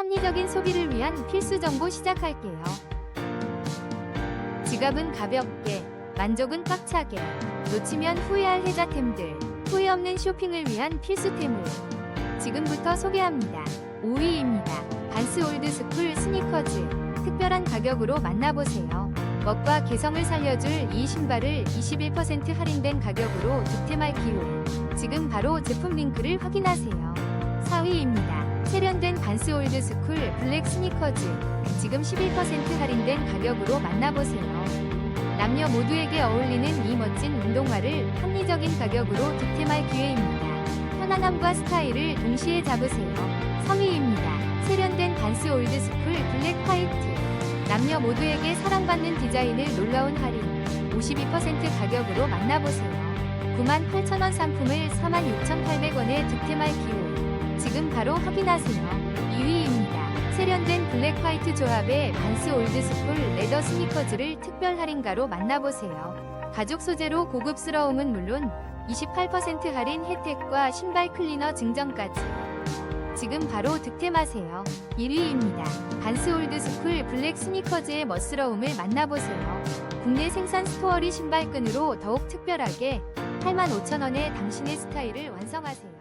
합리적인 소비를 위한 필수 정보 시작할게요. 지갑은 가볍게, 만족은 꽉차게, 놓치면 후회할 혜자템들, 후회 없는 쇼핑을 위한 필수템을 지금부터 소개합니다. 5위입니다. 반스 올드스쿨 스니커즈. 특별한 가격으로 만나보세요. 멋과 개성을 살려줄 이 신발을 21% 할인된 가격으로 득템할 기회. 지금 바로 제품 링크를 확인하세요. 4위입니다. 세련된 반스 올드스쿨 블랙 스니커즈. 지금 11% 할인된 가격으로 만나보세요. 남녀 모두에게 어울리는 이 멋진 운동화를 합리적인 가격으로 득템할 기회입니다. 편안함과 스타일을 동시에 잡으세요. 3위입니다. 세련된 반스 올드스쿨 블랙 화이트. 남녀 모두에게 사랑받는 디자인을 놀라운 할인 52% 가격으로 만나보세요. 98,000원 상품을 46,800원에 득템할 기회. 지금 바로 확인하세요. 2위입니다. 세련된 블랙 화이트 조합의 반스 올드스쿨 레더 스니커즈를 특별 할인가로 만나보세요. 가죽 소재로 고급스러움은 물론 28% 할인 혜택과 신발 클리너 증정까지. 지금 바로 득템하세요. 1위입니다. 반스 올드스쿨 블랙 스니커즈의 멋스러움을 만나보세요. 국내 생산 스토어리 신발끈으로 더욱 특별하게 85,000원에 당신의 스타일을 완성하세요.